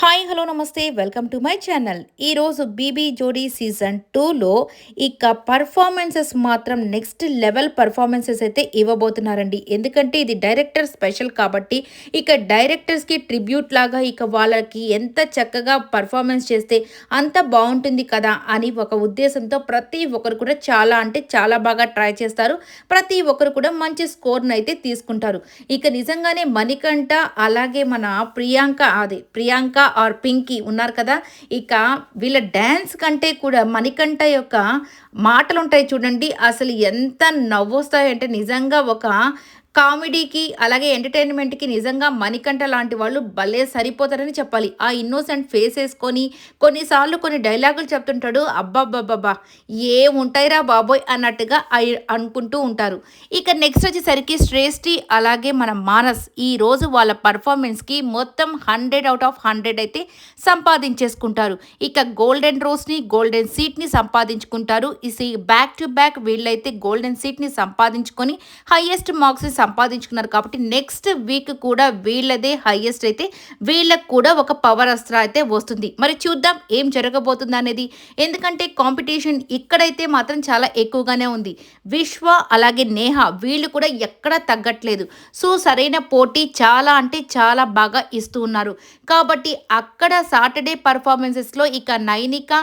Hi hello నమస్తే welcome to my channel. ఈరోజు BB Jodi season టూలో ఇక పర్ఫార్మెన్సెస్ మాత్రం నెక్స్ట్ లెవెల్ పర్ఫార్మెన్సెస్ అయితే ఇవ్వబోతున్నారండి. ఎందుకంటే ఇది డైరెక్టర్ స్పెషల్ కాబట్టి ఇక డైరెక్టర్స్కి ట్రిబ్యూట్ లాగా ఇక వాళ్ళకి ఎంత చక్కగా పర్ఫార్మెన్స్ చేస్తే అంత బాగుంటుంది కదా అని ఒక ఉద్దేశంతో ప్రతి ఒక్కరు కూడా చాలా అంటే చాలా బాగా ట్రై చేస్తారు. ప్రతి ఒక్కరు కూడా మంచి స్కోర్ను అయితే తీసుకుంటారు. ఇక నిజంగానే మణికంఠ అలాగే మన ప్రియాంక అదే ప్రియాంక ఆర్ పింకీ ఉన్నారు కదా ఇక వీళ్ళ డ్యాన్స్ కంటే కూడా మణికంఠ యొక్క మాటలు ఉంటాయి చూడండి. అసలు ఎంత నవ్వొస్తాయంటే నిజంగా ఒక కామెడీకి అలాగే ఎంటర్టైన్మెంట్కి నిజంగా మణికంఠ లాంటి వాళ్ళు భలే సరిపోతారని చెప్పాలి. ఆ ఇన్నోసెంట్ ఫేస్ వేసుకొని కొన్నిసార్లు కొన్ని డైలాగులు చెప్తుంటాడు అబ్బాబ్బాబ్బా ఏముంటాయిరా బాబోయ్ అన్నట్టుగా అనుకుంటూ ఉంటారు. ఇక నెక్స్ట్ వచ్చేసరికి శ్రేష్ఠి అలాగే మన మానస్ ఈ రోజు వాళ్ళ పర్ఫార్మెన్స్కి మొత్తం హండ్రెడ్ అవుట్ ఆఫ్ హండ్రెడ్ అయితే సంపాదించేసుకుంటారు. ఇక గోల్డెన్ రోస్ని గోల్డెన్ సీట్ని సంపాదించుకుంటారు. ఈ బ్యాక్ టు బ్యాక్ వీళ్ళైతే గోల్డెన్ సీట్ని సంపాదించుకొని హైయెస్ట్ మార్క్స్ని సంపాదించుకున్నారు కాబట్టి నెక్స్ట్ వీక్ కూడా వీళ్ళదే హైయెస్ట్ అయితే వీళ్ళకు కూడా ఒక పవర్ అస్త్ర అయితే వస్తుంది. మరి చూద్దాం ఏం జరగబోతుంది అనేది. ఎందుకంటే కాంపిటీషన్ ఇక్కడైతే మాత్రం చాలా ఎక్కువగానే ఉంది. విశ్వ అలాగే నేహ వీళ్ళు కూడా ఎక్కడ తగ్గట్లేదు. సో సరైన పోటీ చాలా అంటే చాలా బాగా ఇస్తూ ఉన్నారు. కాబట్టి అక్కడ సాటర్డే పర్ఫార్మెన్సెస్లో ఇక నైనిక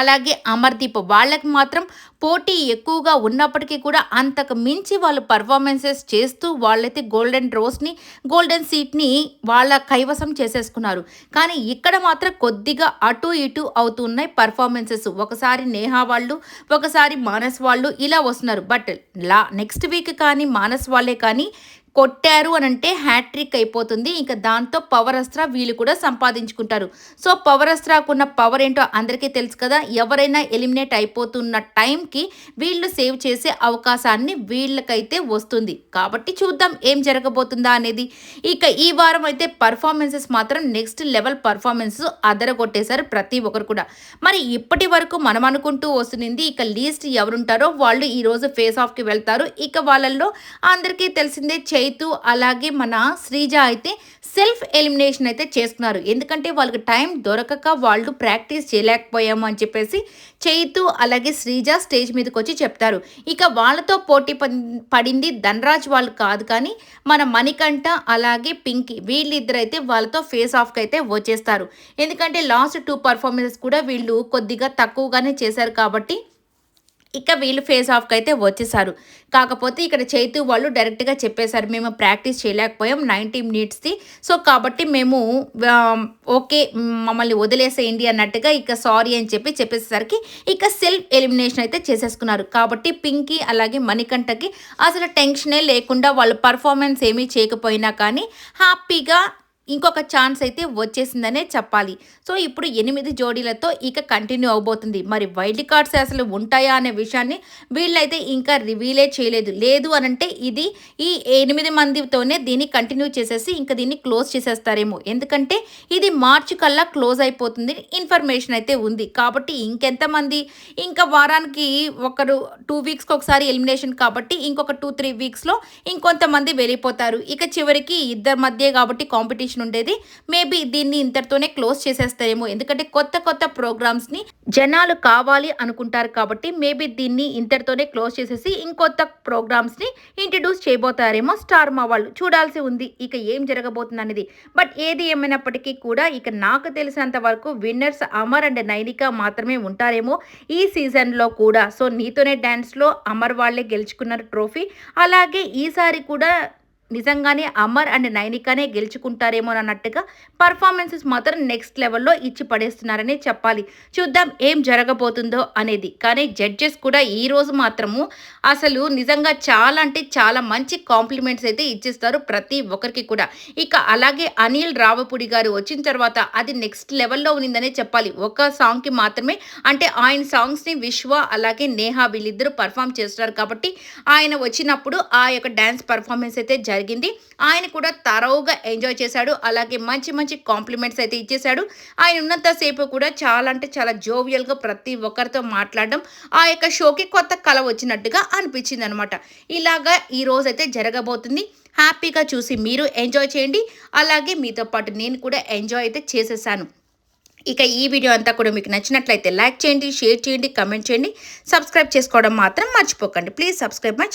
అలాగే అమర్దీప్. వాళ్ళకి మాత్రం పోటీ ఎక్కువగా ఉన్నప్పటికీ కూడా అంతకు మించి వాళ్ళు పర్ఫార్మెన్సెస్ చేస్తూ వాళ్ళైతే గోల్డెన్ రోస్ని గోల్డెన్ సీట్ని వాళ్ళ కైవసం చేసేసుకున్నారు. కానీ ఇక్కడ మాత్రం కొద్దిగా అటు ఇటు అవుతున్నాయి పర్ఫార్మెన్సెస్ ఒకసారి నేహా వాళ్ళు ఒకసారి మానస్ వాళ్ళు ఇలా వస్తున్నారు. బట్ లా నెక్స్ట్ వీక్ కానీ మానస్ వాళ్ళే కానీ కొట్టారు అని అంటే హ్యాట్రిక్ అయిపోతుంది. ఇంకా దాంతో పవర్ అస్త్ర వీళ్ళు కూడా సంపాదించుకుంటారు. సో పవర్ అస్త్రాకున్న పవర్ ఏంటో అందరికీ తెలుసు కదా. ఎవరైనా ఎలిమినేట్ అయిపోతున్న టైంకి వీళ్ళు సేవ్ చేసే అవకాశాన్ని వీళ్ళకైతే వస్తుంది. కాబట్టి చూద్దాం ఏం జరగబోతుందా అనేది. ఇక ఈ వారం అయితే పర్ఫార్మెన్సెస్ మాత్రం నెక్స్ట్ లెవెల్ పర్ఫార్మెన్స్ అదరగొట్టేశారు ప్రతి ఒక్కరు కూడా. మరి ఇప్పటి వరకు మనం అనుకుంటూ వస్తుంది ఇక లీస్ట్ ఎవరుంటారో వాళ్ళు ఈరోజు ఫేస్ ఆఫ్కి వెళ్తారు. ఇక వాళ్ళల్లో అందరికీ తెలిసిందే చైతు అలాగే మన శ్రీజ అయితే సెల్ఫ్ ఎలిమినేషన్ అయితే చేసుకున్నారు. ఎందుకంటే వాళ్ళకి టైం దొరకక వాళ్ళు ప్రాక్టీస్ చేయలేకపోయాము అని చెప్పేసి చైతు అలాగే శ్రీజ స్టేజ్ మీదకి వచ్చి చెప్తారు. ఇక వాళ్ళతో పోటీ పడింది ధనరాజ్ వాళ్ళు కాదు కానీ మన మణికంఠ అలాగే పింకీ వీళ్ళిద్దరైతే వాళ్ళతో ఫేస్ ఆఫ్కి అయితే వచ్చేస్తారు. ఎందుకంటే లాస్ట్ టూ పర్ఫార్మెన్సెస్ కూడా వీళ్ళు కొద్దిగా తక్కువగానే చేశారు కాబట్టి ఇక వీళ్ళు ఫేస్ ఆఫ్కి అయితే వచ్చేసారు. కాకపోతే ఇక్కడ చైతు వాళ్ళు డైరెక్ట్గా చెప్పేశారు మేము ప్రాక్టీస్ చేయలేకపోయాం నైంటీ మినిట్స్ది సో కాబట్టి మేము ఓకే మమ్మల్ని వదిలేసేయండి అన్నట్టుగా ఇక సారీ అని చెప్పి చెప్పేసరికి ఇక సెల్ఫ్ ఎలిమినేషన్ అయితే చేసేసుకున్నారు. కాబట్టి పింకీ అలాగే మణికంఠకి అసలు టెన్షనే లేకుండా వాళ్ళు పర్ఫార్మెన్స్ ఏమీ చేయకపోయినా కానీ హ్యాపీగా ఇంకొక ఛాన్స్ అయితే వచ్చేసిందనే చెప్పాలి. సో ఇప్పుడు ఎనిమిది జోడీలతో ఇక కంటిన్యూ అవబోతుంది. మరి వైల్డ్ కార్డ్స్ అసలు ఉంటాయా అనే విషయాన్ని వీళ్ళైతే ఇంకా రివీలే చేయలేదు. లేదు అనంటే ఇది ఈ ఎనిమిది మందితోనే దీన్ని కంటిన్యూ చేసేసి ఇంకా దీన్ని క్లోజ్ చేసేస్తారేమో. ఎందుకంటే ఇది మార్చి కల్లా క్లోజ్ అయిపోతుంది ఇన్ఫర్మేషన్ అయితే ఉంది. కాబట్టి ఇంకెంతమంది ఇంకా వారానికి ఒకరు టూ వీక్స్కి ఒకసారి ఎలిమినేషన్ కాబట్టి ఇంకొక టూ త్రీ వీక్స్లో ఇంకొంతమంది వెళ్ళిపోతారు. ఇక చివరికి ఇద్దరి మధ్య కాబట్టి కాంపిటీషన్ కాంపిటీషన్ ఉండేది. మేబీ దీన్ని ఇంతటితోనే క్లోజ్ చేసేస్తారేమో. ఎందుకంటే కొత్త కొత్త ప్రోగ్రామ్స్ని జనాలు కావాలి అనుకుంటారు కాబట్టి మేబీ దీన్ని ఇంతటితోనే క్లోజ్ చేసేసి ఇంకొత్త ప్రోగ్రామ్స్ని ఇంట్రడ్యూస్ చేయబోతారేమో స్టార్ మా వాళ్ళు. చూడాల్సి ఉంది. ఇక ఏం జరగబోతుంది అనేది. బట్ ఏది ఏమైనప్పటికీ కూడా ఇక నాకు తెలిసినంత వరకు విన్నర్స్ అమర్ అండ్ నైనిక మాత్రమే ఉంటారేమో ఈ సీజన్లో కూడా. సో నీతోనే డ్యాన్స్లో అమర్ వాళ్ళే గెలుచుకున్నారు ట్రోఫీ అలాగే ఈసారి కూడా నిజంగానే అమర్ అండ్ నైనికానే గెలుచుకుంటారేమో అన్నట్టుగా పర్ఫార్మెన్సెస్ మాత్రం నెక్స్ట్ లెవెల్లో ఇచ్చి పడేస్తున్నారని చెప్పాలి. చూద్దాం ఏం జరగబోతుందో అనేది. కానీ జడ్జెస్ కూడా ఈ రోజు మాత్రము అసలు నిజంగా చాలా అంటే చాలా మంచి కాంప్లిమెంట్స్ అయితే ఇచ్చిస్తారు ప్రతి ఒక్కరికి కూడా. ఇక అలాగే అనిల్ రావపుడి గారు వచ్చిన తర్వాత అది నెక్స్ట్ లెవెల్లో ఉందనే చెప్పాలి. ఒక సాంగ్కి మాత్రమే అంటే ఆయన సాంగ్స్ని విశ్వ అలాగే నేహా వీళ్ళిద్దరూ పర్ఫామ్ చేస్తున్నారు కాబట్టి ఆయన వచ్చినప్పుడు ఆ యొక్క డ్యాన్స్ పర్ఫార్మెన్స్ అయితే జరిగింది. ఆయన కూడా తరోగా ఎంజాయ్ చేశాడు. అలాగే మంచి మంచి కాంప్లిమెంట్స్ అయితే ఇచ్చేశాడు. ఆయన ఉన్నంతసేపు కూడా చాలా అంటే చాలా జోవియల్గా ప్రతి ఒక్కరితో మాట్లాడడం ఆ యొక్క షోకి కొత్త కళ వచ్చినట్టుగా అనిపించింది అనమాట ఇలాగా ఈ రోజైతే జరగబోతుంది. హ్యాపీగా చూసి మీరు ఎంజాయ్ చేయండి. అలాగే మీతో పాటు నేను కూడా ఎంజాయ్ అయితే చేసేసాను. ఇక ఈ వీడియో అంతా కూడా మీకు నచ్చినట్లయితే లైక్ చేయండి షేర్ చేయండి కమెంట్ చేయండి. సబ్స్క్రైబ్ చేసుకోవడం మాత్రం మర్చిపోకండి. Please subscribe my